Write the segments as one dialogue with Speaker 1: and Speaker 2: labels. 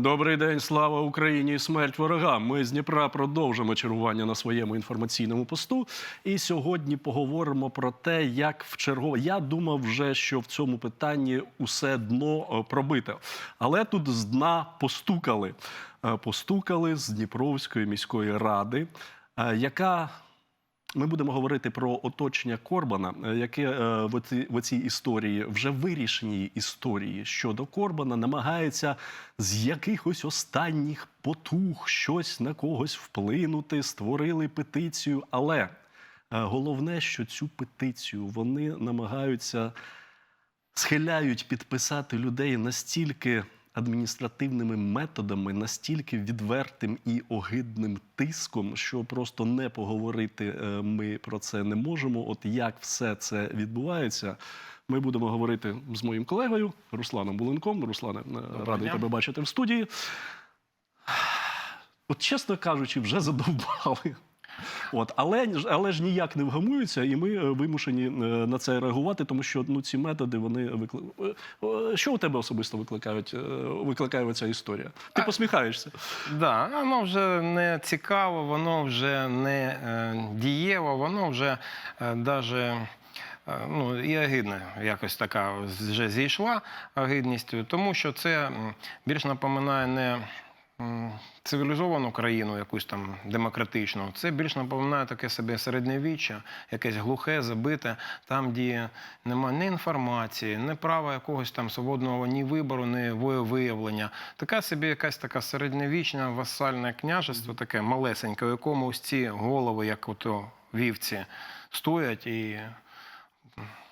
Speaker 1: Добрий день, слава Україні! і Смерть ворогам. Ми з Дніпра продовжимо чергування на своєму інформаційному посту. І сьогодні поговоримо про те, як в чергово. Я думав вже, що в цьому питанні усе дно е, пробите. Але тут з дна постукали. Е, Постукали з Дніпровської міської ради, е, яка ми будемо говорити про оточення Корбана, е, яке е, в оці- в цій історії, вже вирішеній історії щодо Корбана, намагається з якихось останніх потуг щось на когось вплинути, створили петицію. Але е, головне, що цю петицію вони намагаються схиляють підписати людей настільки адміністративними методами, настільки відвертим і огидним тиском, що просто не поговорити е, ми про це не можемо. От як все це відбувається. Ми будемо говорити з моїм колегою Русланом Буленком. Руслане, е, радий тебе бачити в студії. От, чесно кажучи, вже задовбали. От, але, але ж ніяк не вгамуються, і ми е, вимушені е, на це реагувати, тому що ну, ці методи вони викли... Е, Що у тебе особисто викликають, викликає ця історія? Ти посміхаєшся.
Speaker 2: Да, воно вже не цікаво, воно вже не е, дієво, воно вже е, даже. Ну, і агидна якось така вже зійшла агидністю, тому що це більш напоминає не цивілізовану країну, якусь там демократичну. Це більш напоминає таке собі середньовіччя, якесь глухе, забите, там, де немає ні інформації, ні права якогось там свободного ні вибору, ні волевиявлення. Така собі якась така середньовічне васальне княжество, таке малесеньке, у якому ось ці голови, як ото вівці, стоять і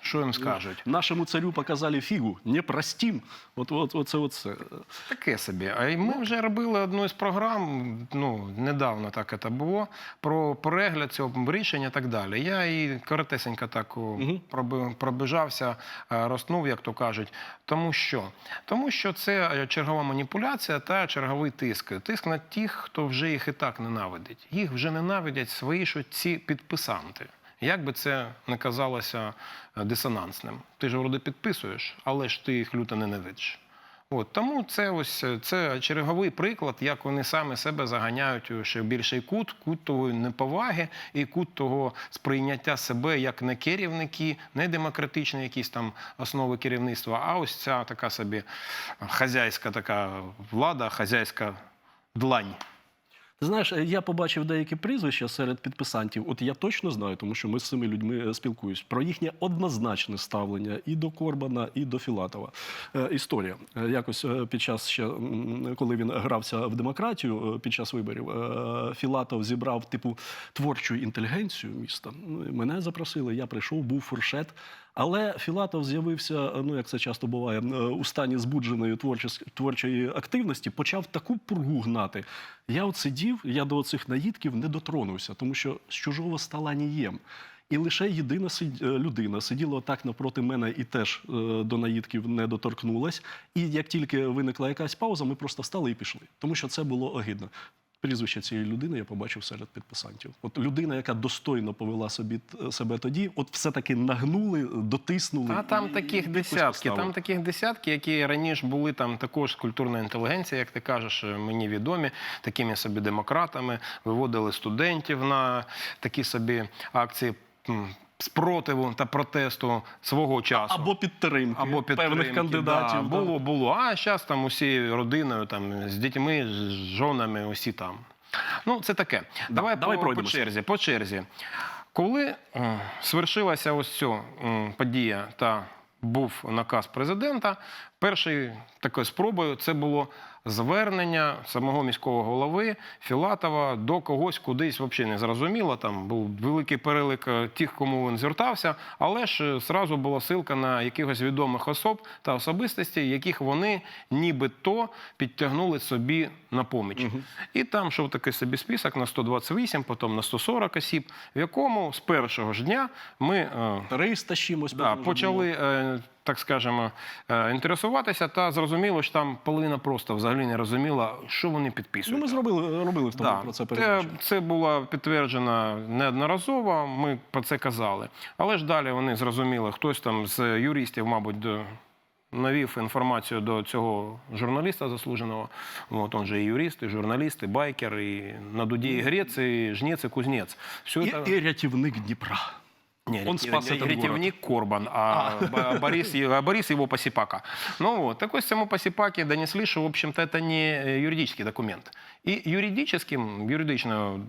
Speaker 2: що їм скажуть.
Speaker 1: Нашому царю показали фігу, не простім. От, от, оце, оце.
Speaker 2: Таке собі. А ми вже робили одну із програм, ну, недавно так це було, про перегляд цього рішення і так далі. Я і коротесенько так проби- пробіжався, е, як то кажуть. Тому що? Тому що це е, чергова маніпуляція та черговий тиск. Тиск на тих, хто вже їх і так ненавидить. Їх вже ненавидять свої ж ці підписанти. Як би це не казалося е, дисонансним. Ти ж вроде підписуєш, але ж ти їх люто ненавидиш. От тому це ось е, це черговий приклад, як вони саме себе заганяють у ще більший кут, кут того неповаги і кут того сприйняття себе як не керівники, не демократичні якісь там основи керівництва, а ось ця така собі хазяйська така влада, хазяйська длань.
Speaker 1: Знаєш, е, я побачив деякі прізвища серед підписантів. От я точно знаю, тому що ми з цими людьми е, спілкуюсь про їхнє однозначне ставлення і до Корбана, і до Філатова. Е, історія. Якось під час ще, коли він грався в демократію під час виборів, Філатов зібрав типу творчу інтелігенцію міста. Ну, Мене запросили, я прийшов, був фуршет. Але Філатов з'явився, е, ну як це часто буває, е, у стані збудженої творчої активності, почав таку пургу гнати. Я от сидів, я до цих наїдків не дотронувся, тому що з чужого стола не їм. І лише єдина е, людина сиділа отак навпроти мене і теж до наїдків не доторкнулась. І як тільки виникла якась пауза, ми просто встали і пішли, тому що це було огидно. Прізвище цієї людини я побачив серед підписантів. От людина, яка достойно повела собі себе тоді, от все-таки нагнули, дотиснули.
Speaker 2: Та там
Speaker 1: і-
Speaker 2: таких
Speaker 1: і
Speaker 2: десятки. Там таких десятки, які раніше були там також культурна інтелігенція, як ти кажеш, е, мені відомі, такими собі демократами, виводили студентів на такі собі акції. Спротиву та протесту свого часу
Speaker 1: або підтримки,
Speaker 2: або підтримки,
Speaker 1: певних кандидатів.
Speaker 2: Да, було, було. А зараз там усі родиною, там з дітьми, з жонами, усі там. Ну, це таке. давай
Speaker 1: давай
Speaker 2: по, по черзі. По черзі. Коли свершилася ось ця подія та був наказ президента, першою такою спробою це було звернення самого міського голови Філатова до когось кудись взагалі не зрозуміло. Там був великий перелик е, тих, кому він звертався, але ж е, зразу була силка на якихось відомих особ та особистостей, яких вони нібито підтягнули собі на поміч. І там йшов такий собі список на 128, потім на 140 осіб, в якому з першого ж дня ми е,
Speaker 1: 300 чимось.
Speaker 2: да, почали, е, так скажемо, е, інтересуватися, та зрозуміло, що там половина просто взагалі не розуміла, що вони
Speaker 1: було. Ну, ми зробили, робили в тому
Speaker 2: Да,
Speaker 1: про це
Speaker 2: це,
Speaker 1: передачу.
Speaker 2: це було підтверджено неодноразово, ми про це казали. Але ж далі вони зрозуміли, хтось там з юристів, мабуть, до- навів інформацію до цього журналіста заслуженого. От, он же і юрист, і журналіст, і байкер, і на дуді і грець, і жнець, і кузнець. Все
Speaker 1: І,
Speaker 2: это...
Speaker 1: і рятівник Дніпра.
Speaker 2: Не,
Speaker 1: Он спас этот
Speaker 2: ретивник Корбан, а, Б- Борис, а Борис его посипака. Ну вот, так ось цьому посіпаки донесли, що, в общем-то, це не е, юридичний документ. І юридичним, юридичною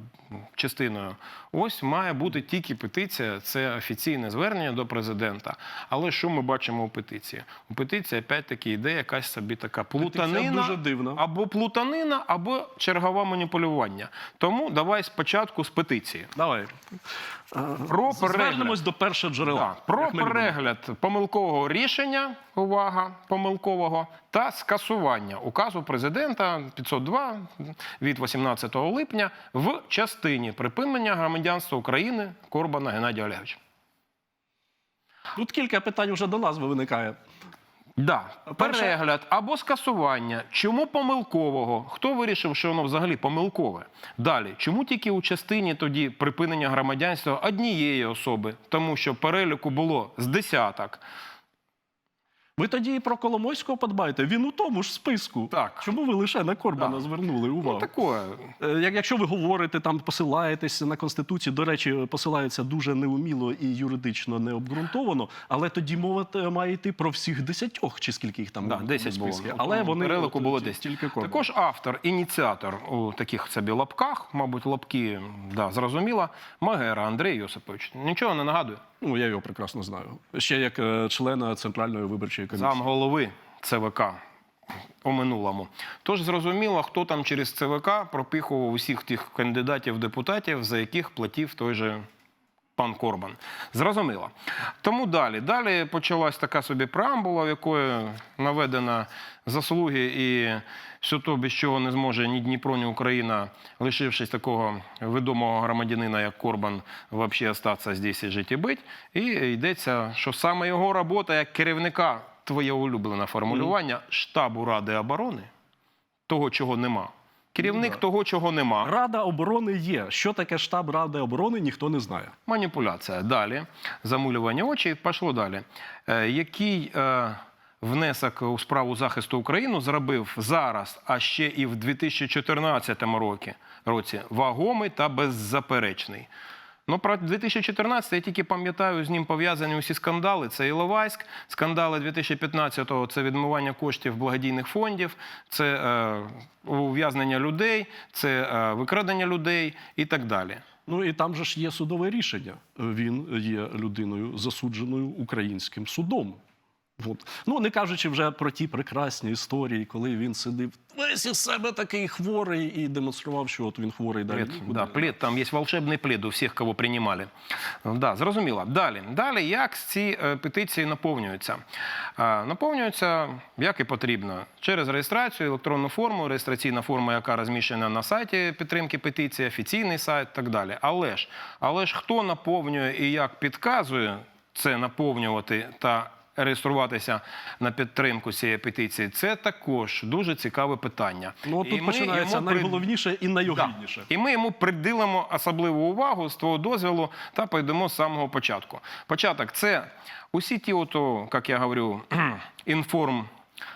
Speaker 2: частиною ось має бути тільки петиція, це офіційне звернення до президента. Але що ми бачимо у петиції? У петиції, опять-таки, йде якась собі така плутанина.
Speaker 1: дуже дивна.
Speaker 2: Або плутанина, або чергове маніпулювання. Тому давай спочатку з петиції.
Speaker 1: Давай.
Speaker 2: Про
Speaker 1: Звернемось до першого джерела.
Speaker 2: так, про
Speaker 1: перегляд любимо.
Speaker 2: помилкового рішення, увага, помилкового та скасування указу президента 502 від 18 липня в частині припинення громадянства України Корбана Геннадія Олеговича.
Speaker 1: Тут кілька питань вже до назви виникає.
Speaker 2: Да,
Speaker 1: Перше-
Speaker 2: перегляд або скасування. Чому помилкового? Хто вирішив, що воно взагалі помилкове? Далі, чому тільки у частині тоді припинення громадянства однієї особи? Тому що переліку було з десяток.
Speaker 1: Ви тоді і про Коломойського подбайте. Він у тому ж списку.
Speaker 2: Так.
Speaker 1: Чому ви лише на Корбана
Speaker 2: Да.
Speaker 1: звернули увагу?
Speaker 2: Ну, такое.
Speaker 1: Е, Як, якщо ви говорите, там посилаєтесь на конституцію, до речі, посилається дуже неуміло і юридично необґрунтовано, але тоді мова має йти про всіх десятьох, чи скільки їх там
Speaker 2: Да,
Speaker 1: у
Speaker 2: 10 було.
Speaker 1: списку. Але
Speaker 2: тому
Speaker 1: вони
Speaker 2: переліку
Speaker 1: от,
Speaker 2: було
Speaker 1: ті-
Speaker 2: 10.
Speaker 1: тільки Корбан.
Speaker 2: Також автор, ініціатор у таких собі лапках, мабуть, лапки, да, зрозуміло, Магера Андрій Йосипович. Нічого не нагадує.
Speaker 1: Ну, я його прекрасно знаю. Ще як е, члена Центральної виборчої комісії.
Speaker 2: Зам голови ЦВК у минулому. Тож зрозуміло, хто там через ЦВК пропихував усіх тих кандидатів-депутатів, за яких платив той же пан Корбан. Зрозуміло. Тому далі. Далі почалась така собі преамбула, в якої наведено заслуги і все то, без чого не зможе ні Дніпро, ні Україна, лишившись такого відомого громадянина, як Корбан, взагалі остатися здесь і жити і бить. І йдеться, що саме його робота як керівника, твоє улюблене формулювання, штабу Ради оборони, того, чого нема. Керівник того, чого нема.
Speaker 1: Рада оборони є. Що таке штаб Ради оборони, ніхто не знає.
Speaker 2: Маніпуляція. Далі. Замулювання очей. Пішло далі. Е, який е, внесок у справу захисту України зробив зараз, а ще і в 2014 році, році вагомий та беззаперечний. Ну, про 2014 я тільки пам'ятаю, з ним пов'язані усі скандали. Це Іловайськ, скандали 2015-го – це відмивання коштів благодійних фондів, це е, ув'язнення людей, це е, викрадення людей і так далі.
Speaker 1: Ну і там же ж є судове рішення. Він є людиною засудженою українським судом. От. Ну, не кажучи вже про ті прекрасні історії, коли він сидив весь із себе такий хворий і демонстрував, що от він хворий далі. Нікуди.
Speaker 2: да, плед, там є волшебний плед у всіх, кого приймали. Да, зрозуміло. Далі. Далі, як ці е, петиції наповнюються? Наповнюються, як і потрібно, через реєстрацію, електронну форму, реєстраційна форма, яка розміщена на сайті підтримки петиції, офіційний сайт і так далі. Але ж, але ж хто наповнює і як підказує це наповнювати та реєструватися на підтримку цієї петиції, це також дуже цікаве питання.
Speaker 1: Ну, от
Speaker 2: І
Speaker 1: тут
Speaker 2: ми
Speaker 1: починається
Speaker 2: йому
Speaker 1: найголовніше і найогідніше.
Speaker 2: і ми йому приділимо особливу увагу з твого дозволу та пойдемо з самого початку. Початок це усі ті, ото, як я говорю, інформ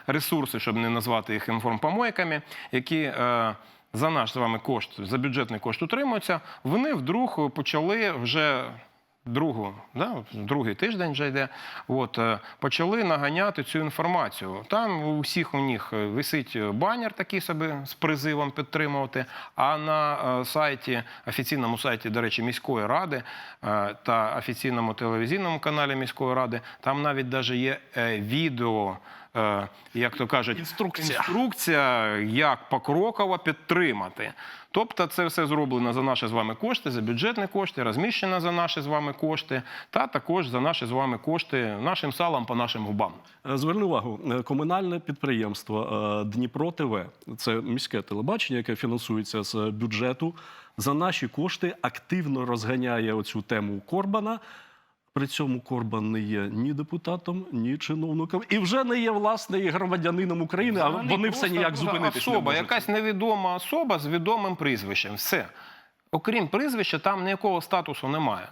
Speaker 2: ресурси, щоб не назвати їх інформпомойками, які е, за наш з вами кошт, за бюджетний кошт утримуються, вони вдруг почали вже. Другу, да, другий тиждень вже йде. От е, почали наганяти цю інформацію. Там у всіх у них е, висить банер такий собі з призивом підтримувати. А на е, сайті, офіційному сайті, до речі, міської ради та офіційному телевізійному каналі міської ради, там навіть даже є відео. Е, Як то кажуть,
Speaker 1: Інструкція.
Speaker 2: інструкція, як покроково підтримати. Тобто це все зроблено за наші з вами кошти, за бюджетні кошти, розміщено за наші з вами кошти, та також за наші з вами кошти нашим салам по нашим губам.
Speaker 1: Е, Зверни увагу, е, комунальне підприємство Дніпро ТВ це міське телебачення, яке фінансується з бюджету. За наші кошти активно розганяє оцю тему Корбана. При цьому Корбан не є ні депутатом, ні чиновником, і вже не є власне і громадянином України. А
Speaker 2: Взагалі
Speaker 1: вони все ніяк зупинитися не
Speaker 2: особа,
Speaker 1: можуть.
Speaker 2: якась невідома особа з відомим прізвищем. Все. Окрім прізвища, там ніякого статусу немає.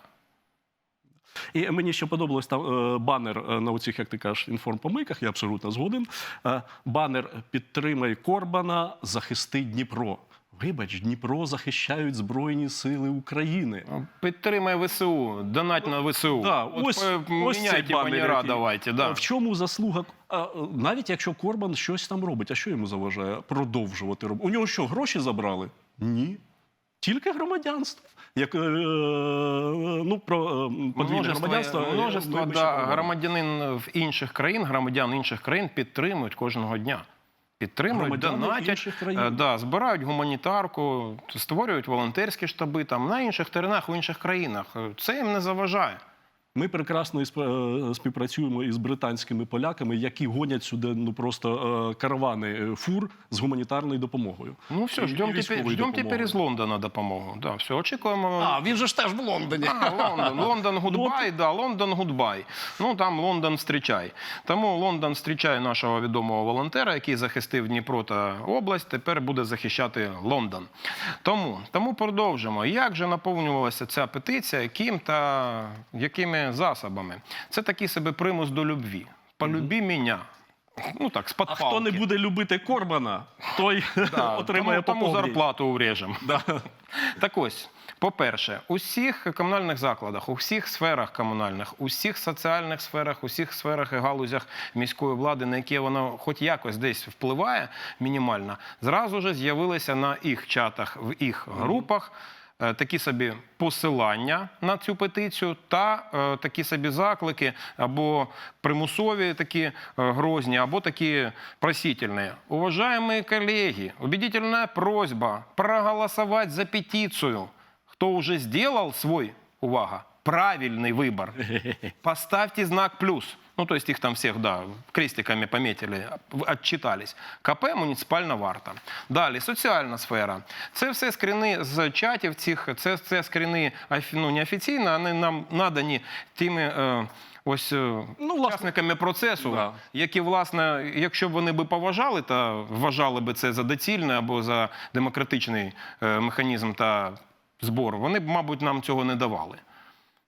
Speaker 1: І мені ще подобалось там е, банер е, на оцих, як ти кажеш, інформпомийках, я абсолютно згоден. Е, банер підтримай Корбана, захисти Дніпро. Вибач, Дніпро захищають Збройні Сили України.
Speaker 2: Підтримай ВСУ, донать на ВСУ.
Speaker 1: Да,
Speaker 2: От,
Speaker 1: ось,
Speaker 2: е,
Speaker 1: ось цей банер,
Speaker 2: давайте. Да.
Speaker 1: В чому заслуга? А, е, навіть якщо Корбан щось там робить, а що йому заважає продовжувати робити? У нього що, гроші забрали? Ні. Тільки громадянство. Як, е, е, ну, про е, подвійне громадянство. е,
Speaker 2: множество да, громадянин в інших країн, громадян інших країн підтримують кожного дня. Підтримують, донатять, е, да, збирають гуманітарку, створюють волонтерські штаби там на інших теренах в інших країнах. Це їм не заважає.
Speaker 1: Ми прекрасно е, співпрацюємо із британськими поляками, які гонять сюди ну просто е, каравани е, фур з гуманітарною допомогою.
Speaker 2: Ну все, ждем, тепер, ждем тепер із Лондона допомогу. Да, все, очікуємо.
Speaker 1: А він же ж теж в Лондоні.
Speaker 2: А, Лондон, Лондон гудбай, да, Лондон гудбай. Ну там Лондон зустрічай. Тому Лондон зустрічає нашого відомого волонтера, який захистив Дніпро та область. Тепер буде захищати Лондон. Тому, тому продовжимо. Як же наповнювалася ця петиція, яким та якими засобами? Це такий себе примус до любві. Полюбі мене. Ну так, з
Speaker 1: А хто не буде любити Корбана, той
Speaker 2: Да,
Speaker 1: отримає
Speaker 2: тому, тому зарплату урежемо.
Speaker 1: Да.
Speaker 2: Так ось, по-перше, у всіх комунальних закладах, у всіх сферах комунальних, у всіх соціальних сферах, у всіх сферах і галузях міської влади, на які воно хоч якось десь впливає мінімально, зразу ж з'явилися на їх чатах, в їх групах. е, Такі собі посилання на цю петицію та е, такі собі заклики або примусові такі е, грозні, або такі просительні. Уважаемые коллеги, убедительная просьба проголосовать за петицию. Кто уже сделал свой, увага, правильный выбор, поставьте знак плюс. Ну, то есть их там всех, да, крестиками пометили, отчитались. КП муніципальна варта. Далі, соціальна сфера. Це все скріни з чатів цих, це, це скріни ну, неофіційно, вони нам надані тими е, ось е,
Speaker 1: Ну, власне,
Speaker 2: учасниками процесу,
Speaker 1: Да.
Speaker 2: які, власне, якщо б вони би поважали та вважали би це за доцільне або за демократичний е, механізм та збору, вони б, мабуть, нам цього не давали.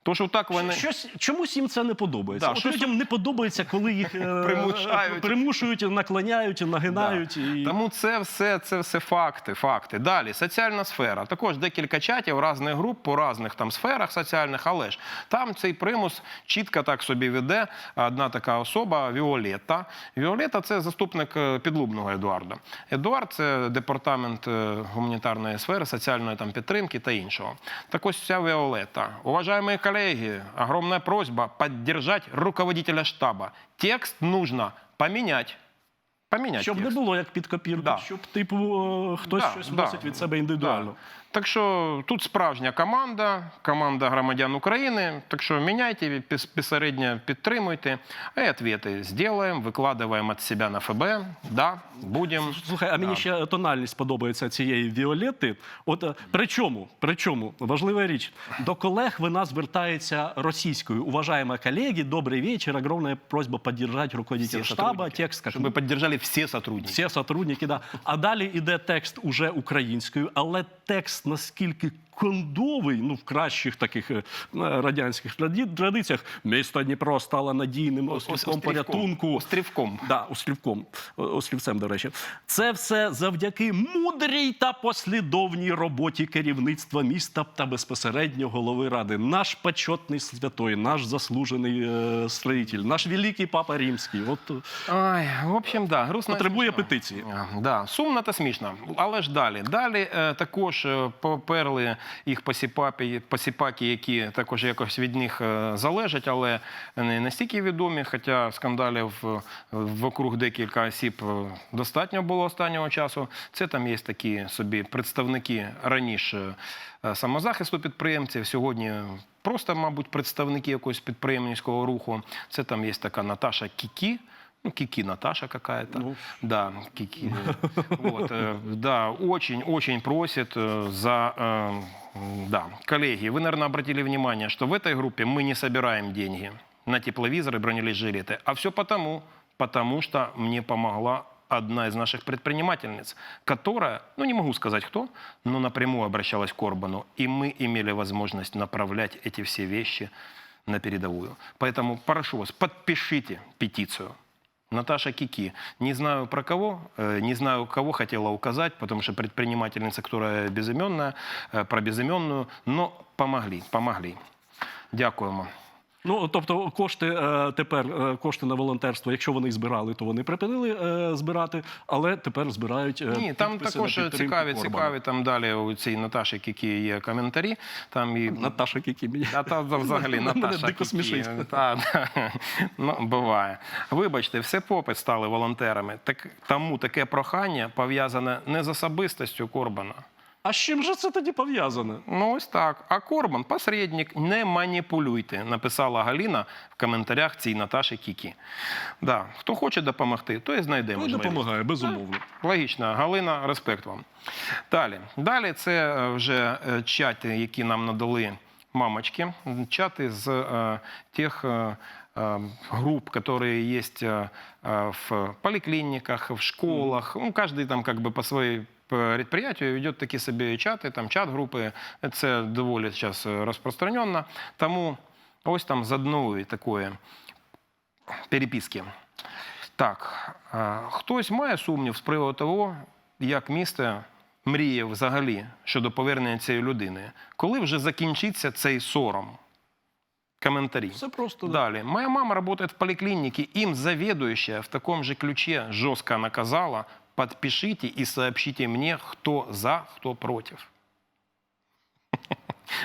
Speaker 2: Тож отак вони.
Speaker 1: Щось, чомусь їм це не подобається.
Speaker 2: Да,
Speaker 1: От
Speaker 2: щось-
Speaker 1: людям не подобається, коли їх е,
Speaker 2: Примушають.
Speaker 1: примушують, наклоняють, нагинають.
Speaker 2: Да.
Speaker 1: І...
Speaker 2: Тому це все, це все факти, факти. Далі, соціальна сфера. Також декілька чатів різних груп по різних там сферах соціальних, але ж там цей примус чітко так собі веде одна така особа Віолетта. Віолетта це заступник е, підлубного Едуарда. Едуард це департамент е, гуманітарної сфери, соціальної там підтримки та іншого. Так ось ця Віолетта. Уважаемые коллеги, огромная просьба поддержать руководителя штаба. Текст нужно поменять. Поменять
Speaker 1: Щоб
Speaker 2: текст.
Speaker 1: не було як під копірку,
Speaker 2: Да.
Speaker 1: щоб типу е, хтось
Speaker 2: Да,
Speaker 1: щось
Speaker 2: да.
Speaker 1: вносить від себе індивідуально.
Speaker 2: Да. Так що тут справжня команда, команда громадян України. Так що міняйте, безпосередньо підтримуйте. А і відповіді зробимо, викладаємо від себе на ФБ. Да, будемо.
Speaker 1: Слухай, а мені ще тональність подобається цієї Віолетти. От е, причому, причому важлива річ, до колег вона звертається російською. Уважаємо колеги, добрий вечір. Огромна просьба підтримати руководителя
Speaker 2: сотрудники.
Speaker 1: Текст
Speaker 2: Щоб ви підтримали всі сотрудники.
Speaker 1: всі сотрудники, да. А далі йде текст уже українською, але текст наскільки кондовий, ну в кращих таких е, радянських традиціях, місто Дніпро стало надійним острівком порятунку.
Speaker 2: Острівком.
Speaker 1: Да, острівком, острівцем, до речі. Це все завдяки мудрій та послідовній роботі керівництва міста та безпосередньо голови ради. Наш почетний святой, наш заслужений е, строїтель, наш великий папа римський. От е,
Speaker 2: Ой, в общем, да, грустно.
Speaker 1: потребує
Speaker 2: смішно.
Speaker 1: петиції.
Speaker 2: Да, сумно та смішно. Але ж далі. Далі е, також е, поперли їх посіпаки, посіпаки, які також якось від них е, залежать, але не настільки відомі, хоча скандалів е, вокруг декілька осіб е, достатньо було останнього часу. Це там є такі собі представники раніше самозахисту підприємців. Сьогодні просто, мабуть, представники якогось підприємницького руху. Це там є така Наташа Кікі. Ну, Кики Наташа какая-то.
Speaker 1: Ну.
Speaker 2: Да, Кики. Вот, э, да, очень-очень просит э, за... э, Да, коллеги, вы, наверное, обратили внимание, что в этой группе мы не собираем деньги на тепловизоры, бронежилеты. А все потому, потому что мне помогла одна из наших предпринимательниц, которая, ну не могу сказать кто, но напрямую обращалась к Корбану. И мы имели возможность направлять эти все вещи на передовую. Поэтому прошу вас, подпишите петицию. Наташа Кики. Не знаю про кого, э, не знаю, кого хотела указать, потому что предпринимательница, которая безыменная, э, про безыменную, но помогли, помогли. Дякуємо.
Speaker 1: Ну тобто, кошти е, тепер е, кошти на волонтерство, якщо вони збирали, то вони припинили е, збирати, але тепер збирають.
Speaker 2: Ні, там також цікаві,
Speaker 1: Орбана.
Speaker 2: цікаві там далі у цій Наташі Кікі є коментарі. Там і
Speaker 1: Наташа Кікі мені.
Speaker 2: А та взагалі Наташа
Speaker 1: дико смішить.
Speaker 2: Кікі. Та, та. Ну, буває. Вибачте, все попит стали волонтерами. Так, тому таке прохання пов'язане не з особистостю Корбана.
Speaker 1: А з чим же це тоді пов'язане?
Speaker 2: Ну, ось так. А Корбан, посередник, не маніпулюйте, написала Галіна в коментарях цій Наташі Кікі. Да. Хто хоче допомогти, той і знайде
Speaker 1: Ну,
Speaker 2: можливість.
Speaker 1: допомагає, безумовно.
Speaker 2: Логічно, Галина, респект вам. Далі. Далі це е, вже е, чати, які нам надали мамочки. Чати з е, тих е, е, групп, которые есть е, е, в поликлиниках, в школах. Ну, каждый там как бы по своей предприятию ведет такі собі чати, там чат-групи. Це доволі зараз розпространено. Тому ось там з одної такої переписки. Так, е, хтось має сумнів з приводу того, як місто мріє взагалі щодо повернення цієї людини. Коли вже закінчиться цей сором? Коментарі.
Speaker 1: Все просто.
Speaker 2: Далее. Моя мама работает в поликлинике. Им заведующая в таком же ключе жестко наказала. Подпишите и сообщите мне, кто за, кто против.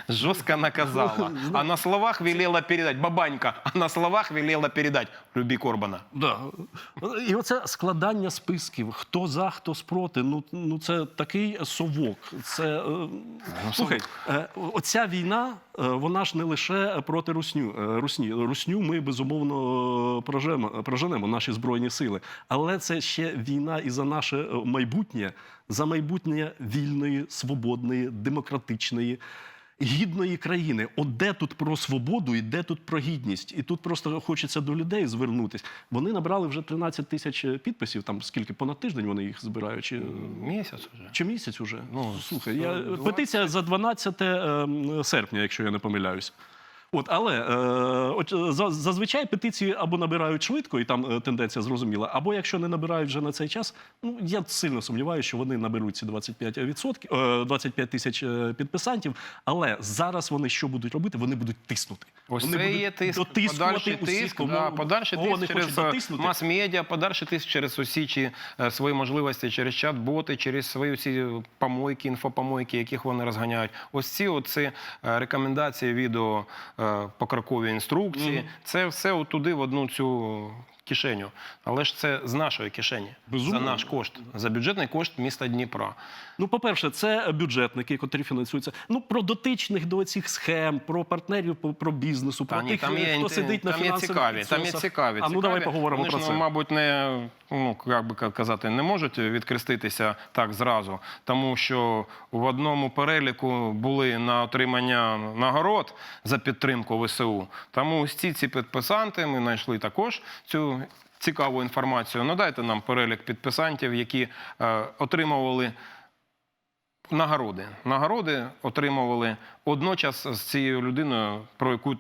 Speaker 2: Жестко наказала. А на словах велела передать. Бабанька. А на словах велела передать. Люби Корбана.
Speaker 1: Да. І оце складання списків, хто за, хто спроти. Ну, ну це такий совок. Це, е, слухай, е, оця війна, е, вона ж не лише проти русню. Русні. Русню ми безумовно проженемо, проженемо наші збройні сили. Але це ще війна і за наше майбутнє, за майбутнє вільної, свободної, демократичної. Гідної країни, от де тут про свободу і де тут про гідність, і тут просто хочеться до людей звернутись. Вони набрали вже 13 тисяч підписів. Там скільки понад тиждень вони їх збирають, чи,
Speaker 2: місяць уже.
Speaker 1: чи місяць уже?
Speaker 2: Ну,
Speaker 1: слухай, я
Speaker 2: 120.
Speaker 1: петиція за 12 ем, серпня, якщо я не помиляюсь. От, але е, от, е, зазвичай петиції або набирають швидко, і там е, тенденція зрозуміла, або якщо не набирають вже на цей час, ну я сильно сумніваюся, що вони наберуть ці 25%, відсотків, е, 25 тисяч підписантів. Але зараз вони що будуть робити? Вони будуть тиснути.
Speaker 2: Ось
Speaker 1: вони
Speaker 2: це
Speaker 1: будуть
Speaker 2: є тиск, подальший
Speaker 1: усіх,
Speaker 2: тиск,
Speaker 1: кому,
Speaker 2: да, подальший
Speaker 1: кого
Speaker 2: тиск
Speaker 1: вони
Speaker 2: через мас-медіа, подальший тиск через усі чи е, свої можливості, через чат-боти, через свої ці помойки, інфопомойки, яких вони розганяють. Ось ці оці рекомендації, відео, е, покрокові інструкції, це все туди в одну цю кишеню. Але ж це з нашої кишені,
Speaker 1: Безумовно.
Speaker 2: за наш кошт, за бюджетний кошт міста Дніпра.
Speaker 1: Ну, по-перше, це бюджетники, котрі фінансуються. Ну, про дотичних до цих схем, про партнерів, про бізнесу, про
Speaker 2: Та ні,
Speaker 1: тих,
Speaker 2: там є,
Speaker 1: хто сидить на
Speaker 2: там є
Speaker 1: фінансових
Speaker 2: цікаві, там є цікаві.
Speaker 1: А ну давай поговоримо
Speaker 2: Вони
Speaker 1: про
Speaker 2: ж,
Speaker 1: це.
Speaker 2: ну, мабуть, не ну як би казати, не можуть відкреститися так зразу, тому що в одному переліку були на отримання нагород за підтримку ВСУ. Тому ці ці підписанти ми знайшли також цю. Цікаву інформацію. Надайте нам перелік підписантів, які е, отримували нагороди. Нагороди отримували одночас з цією людиною, про яку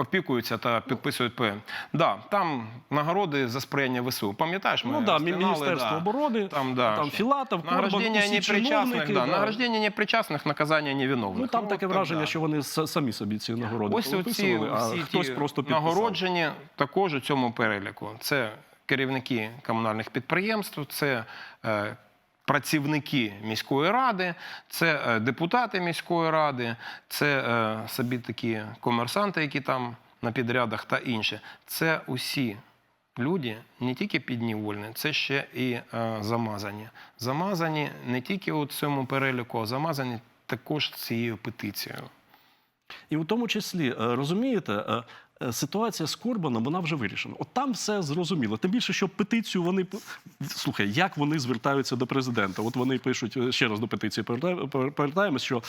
Speaker 2: опікуються та підписують ПМ. Да, там нагороди за сприяння ВСУ. Пам'ятаєш, ми
Speaker 1: Ну да,
Speaker 2: розтинали,
Speaker 1: Міністерство
Speaker 2: да.
Speaker 1: оборони,
Speaker 2: Там, да,
Speaker 1: там Філатов,
Speaker 2: Награждення непричасних, да, награждення непричасних, наказання невиновних.
Speaker 1: Ну там
Speaker 2: Ну,
Speaker 1: таке
Speaker 2: от
Speaker 1: враження,
Speaker 2: да.
Speaker 1: що вони самі собі ці нагороди
Speaker 2: Ось оці
Speaker 1: а хтось просто підписав.
Speaker 2: нагороджені також у цьому переліку. Це керівники комунальних підприємств, це е, працівники міської ради, це е, депутати міської ради, це е, собі такі комерсанти, які там на підрядах та інше. Це усі. Люди не тільки піднівольні, це ще і е, замазані. Замазані не тільки у цьому переліку, а замазані також цією петицією.
Speaker 1: І в тому числі, розумієте, ситуація з Корбаном, вона вже вирішена. От там все зрозуміло. Тим більше, що петицію вони слухай, як вони звертаються до президента. От вони пишуть е, ще раз до петиції. поверта- Повертаємось, що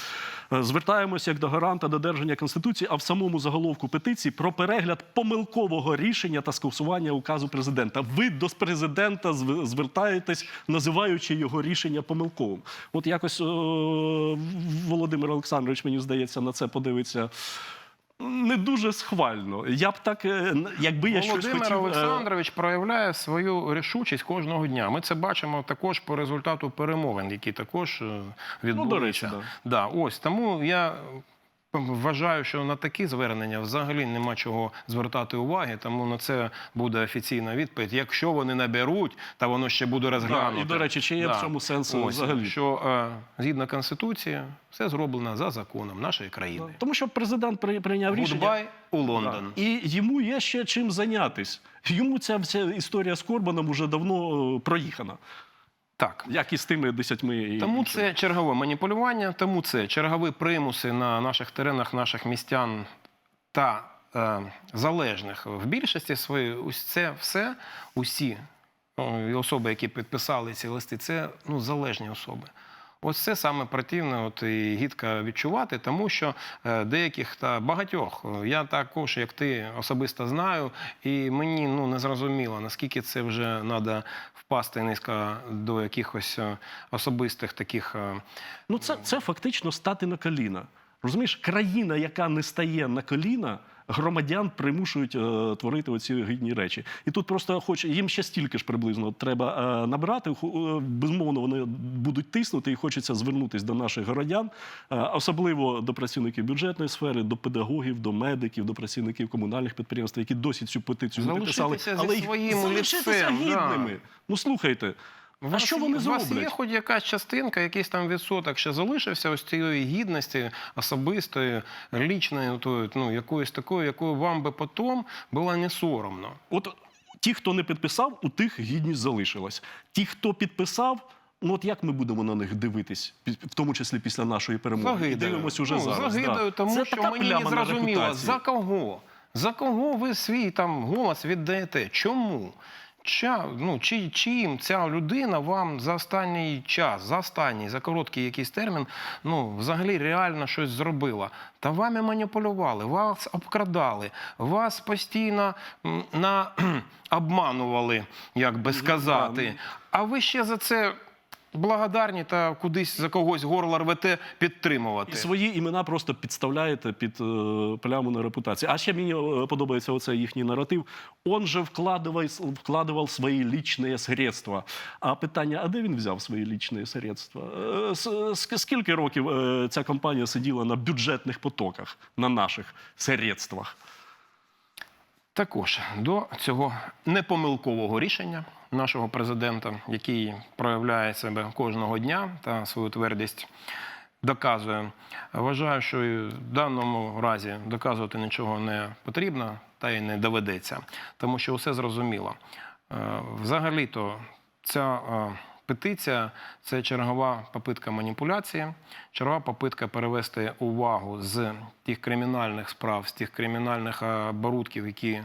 Speaker 1: е, звертаємося як до гаранта додержання конституції, а в самому заголовку петиції про перегляд помилкового рішення та скасування указу президента. Ви до президента звертаєтесь, називаючи його рішення помилковим. От якось е, Володимир Олександрович, мені здається, на це подивиться не дуже схвально. Я б так, е, якби я щось хотів. Володимир
Speaker 2: Олександрович проявляє свою рішучість кожного дня. Ми це бачимо також по результату перемовин, які також е, відбулися.
Speaker 1: Ну, до речі, да.
Speaker 2: Да, ось тому я. Вважаю, що на такі звернення взагалі нема чого звертати уваги, тому на це буде офіційна відповідь. Якщо вони наберуть, та воно ще буде розглянуто.
Speaker 1: і, до речі, чи є в цьому сенсу
Speaker 2: Ось,
Speaker 1: взагалі?
Speaker 2: Що е, згідно Конституції, все зроблено за законом нашої країни.
Speaker 1: Тому що президент при- прийняв рішення.
Speaker 2: Гудбай у Лондон.
Speaker 1: І йому є ще чим зайнятись. Йому ця вся історія з Корбаном уже давно е, проїхана,
Speaker 2: Так.
Speaker 1: як і з тими десятьми. і
Speaker 2: Тому це чергове маніпулювання, тому це чергові примуси на наших теренах, наших містян та е, залежних в більшості своїй. Ось це все, усі ну, особи, які підписали ці листи, це ну, залежні особи. Ось це саме противне, от і гідко відчувати, тому що е, деяких та багатьох е, я також, як ти, особисто знаю, і мені ну не зрозуміло, наскільки це вже треба впасти низько до якихось е, особистих таких.
Speaker 1: Ну, це, це фактично стати на коліна. Розумієш, країна, яка не стає на коліна, громадян примушують е, творити оці гідні речі. І тут просто хоч їм ще стільки ж приблизно треба е, набрати. Е, Безумовно, вони будуть тиснути і хочеться звернутися до наших городян, е, особливо до працівників бюджетної сфери, до педагогів, до медиків, до працівників комунальних підприємств, які досі цю петицію не підписали.
Speaker 2: Залишитися
Speaker 1: їх залишитися
Speaker 2: лицем, да.
Speaker 1: гідними. Ну слухайте. А
Speaker 2: вас
Speaker 1: що вони
Speaker 2: У вас є хоч якась частинка, якийсь там відсоток ще залишився ось цієї гідності особистої, лічної, тої, ну, якоїсь такої, якою вам би потім було не соромно.
Speaker 1: От ті, хто не підписав, у тих гідність залишилась. Ті, хто підписав, ну от як ми будемо на них дивитись, в тому числі після нашої перемоги? І
Speaker 2: Загидаю.
Speaker 1: дивимось уже
Speaker 2: ну,
Speaker 1: зараз.
Speaker 2: Загидаю,
Speaker 1: да.
Speaker 2: тому
Speaker 1: Це
Speaker 2: що
Speaker 1: така
Speaker 2: мені не зрозуміло, за кого? За кого ви свій там голос віддаєте? Чому? Ча, ну, чи, чим ця людина вам за останній час, за останній, за короткий якийсь термін, ну, взагалі реально щось зробила? Та вами маніпулювали, вас обкрадали, вас постійно на, обманували, як би сказати. А ви ще за це благодарні та кудись за когось горло рвете підтримувати.
Speaker 1: І свої імена просто підставляєте під е, пляму на репутації. А ще мені е, подобається оцей їхній наратив. Он же вкладував, вкладував свої лічні средства. А питання: а де він взяв свої лічні средства? Е, Скільки років ця компанія сиділа на бюджетних потоках, на наших средствах?
Speaker 2: Також до цього непомилкового рішення нашого президента, який проявляє себе кожного дня та свою твердість доказує. Вважаю, що в даному разі доказувати нічого не потрібно та й не доведеться, тому що все зрозуміло. Е, Взагалі-то ця е, петиція це чергова попитка маніпуляції, чергова попитка перевести увагу з тих кримінальних справ, з тих кримінальних е, оборудків, які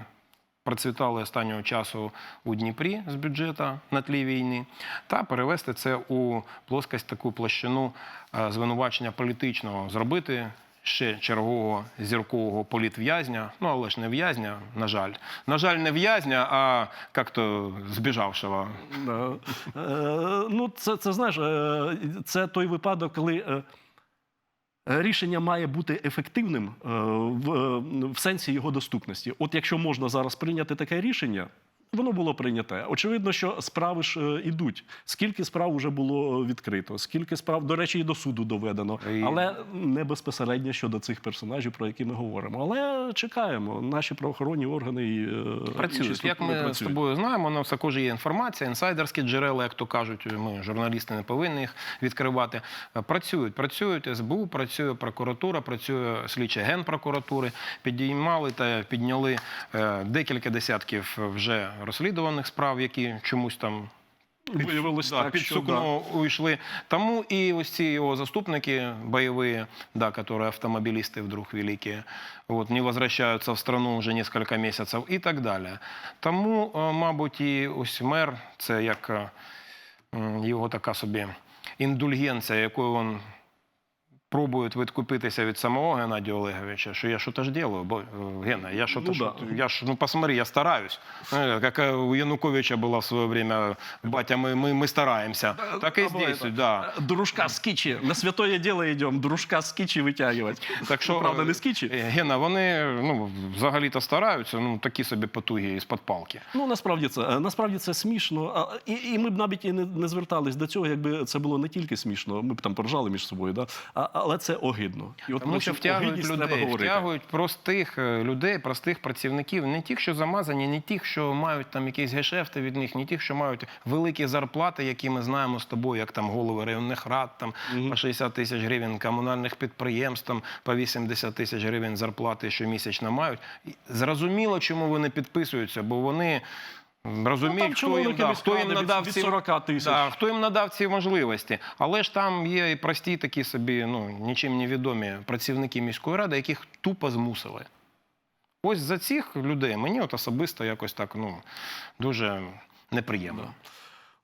Speaker 2: процвітали останнього часу у Дніпрі з бюджету на тлі війни, та перевести це у плоскость таку площину е, звинувачення політичного, зробити ще чергового зіркового політв'язня, ну але ж не в'язня, на жаль. На жаль, не в'язня, а як-то збіжавшого.
Speaker 1: Е, Ну, це, це знаєш, е, це той випадок, коли е, рішення має бути ефективним в, в сенсі його доступності. От якщо можна зараз прийняти таке рішення. Воно було прийняте. Очевидно, що справи ж е, ідуть. Скільки справ вже було відкрито, скільки справ, до речі, і до суду доведено, але не безпосередньо щодо цих персонажів, про які ми говоримо. Але чекаємо. Наші правоохоронні органи і е,
Speaker 2: Працюють. Як ми з тобою знаємо, у нас також є інформація, інсайдерські джерела, як то кажуть, ми журналісти не повинні їх відкривати. Е, Працюють, працюють СБУ, працює прокуратура, працює слідча генпрокуратури. Підіймали та підняли е, декілька десятків вже розслідуваних справ, які чомусь там
Speaker 1: Виявилось
Speaker 2: да,
Speaker 1: так,
Speaker 2: під
Speaker 1: що,
Speaker 2: сукно уйшли. Тому і ось ці його заступники бойові, да, которые автомобилисты вдруг великие, вот, не возвращаются в страну вже несколько місяців і так далі. Тому, е, мабуть, і ось мер, це як е, його така собі індульгенція, якою він пробують відкупитися від самого Геннадія Олеговича, що я щось ж делаю, бо е, Гена, я що-то,
Speaker 1: Ну
Speaker 2: що-
Speaker 1: да.
Speaker 2: я ж, ну посмотри, я стараюсь. Е, Як е, у Януковича була в своє время, батя, ми, ми, ми стараємося. Так і здесь,
Speaker 1: так.
Speaker 2: да.
Speaker 1: Дружка з кічі. На святое діло йдемо, дружка з кічі витягувати.
Speaker 2: Так що,
Speaker 1: правда, не з кічі.
Speaker 2: Гена, вони ну, взагалі-то стараються, ну такі собі потуги із-под палки.
Speaker 1: Ну насправді це насправді це смішно. І, і ми б навіть і не, не звертались до цього, якби це було не тільки смішно. Ми б там поржали між собою, да? а, але це огидно. І от
Speaker 2: Тому що втягують людей, втягують простих е, людей, простих працівників, не тих, що замазані, не тих, що мають там якісь гешефти від них, не тих, що мають великі зарплати, які ми знаємо з тобою, як там голови районних рад, там по 60 тисяч гривень комунальних підприємств, там по 80 тисяч гривень зарплати щомісячно мають. Зрозуміло, чому вони підписуються, бо вони. Розуміють,
Speaker 1: Ну,
Speaker 2: хто їм,
Speaker 1: чиновники
Speaker 2: да, хто їм надав
Speaker 1: від
Speaker 2: ці
Speaker 1: 40 тисяч.
Speaker 2: Да, хто їм надав ці можливості. Але ж там є і прості такі собі, ну нічим не відомі працівники міської ради, яких тупо змусили. Ось за цих людей мені от особисто якось так ну дуже неприємно.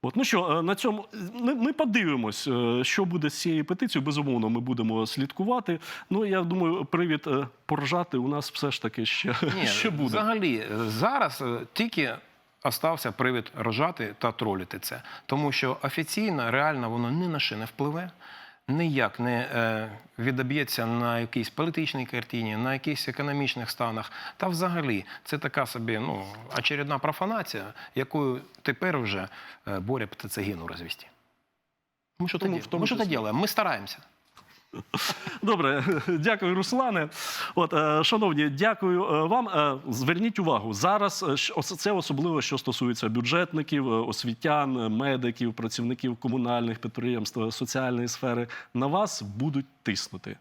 Speaker 1: От, ну що, е, на цьому ми, ми подивимось, е, що буде з цією петицією. Безумовно, ми будемо слідкувати. Ну я думаю, привід е, поржати у нас все ж таки ще,
Speaker 2: Ні,
Speaker 1: ще буде.
Speaker 2: Взагалі, зараз тільки остався привід рожати та тролити це. Тому що офіційно, реально, воно ні на що не впливе, ніяк не е, відоб'ється на якійсь політичній картині, на якихось економічних станах. Та взагалі, це така собі ну, очередна профанація, якою тепер вже е, Боря Птацегіну розвести. Ми що то
Speaker 1: тому
Speaker 2: Ми робимо? Ми стараємося.
Speaker 1: Добре, дякую, Руслане. От, е, шановні, дякую е, вам. Е, Зверніть увагу, зараз це особливо, що стосується бюджетників, освітян, медиків, працівників комунальних підприємств, соціальної сфери. На вас будуть тиснути.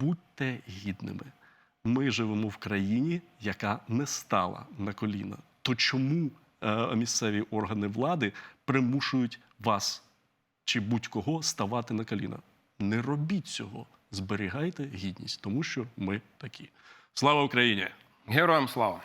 Speaker 1: Будьте гідними. Ми живемо в країні, яка не стала на коліна. То чому місцеві органи влади примушують вас чи будь-кого ставати на коліна? Не робіть цього. Зберігайте гідність, тому що ми такі. Слава Україні!
Speaker 2: Героям слава!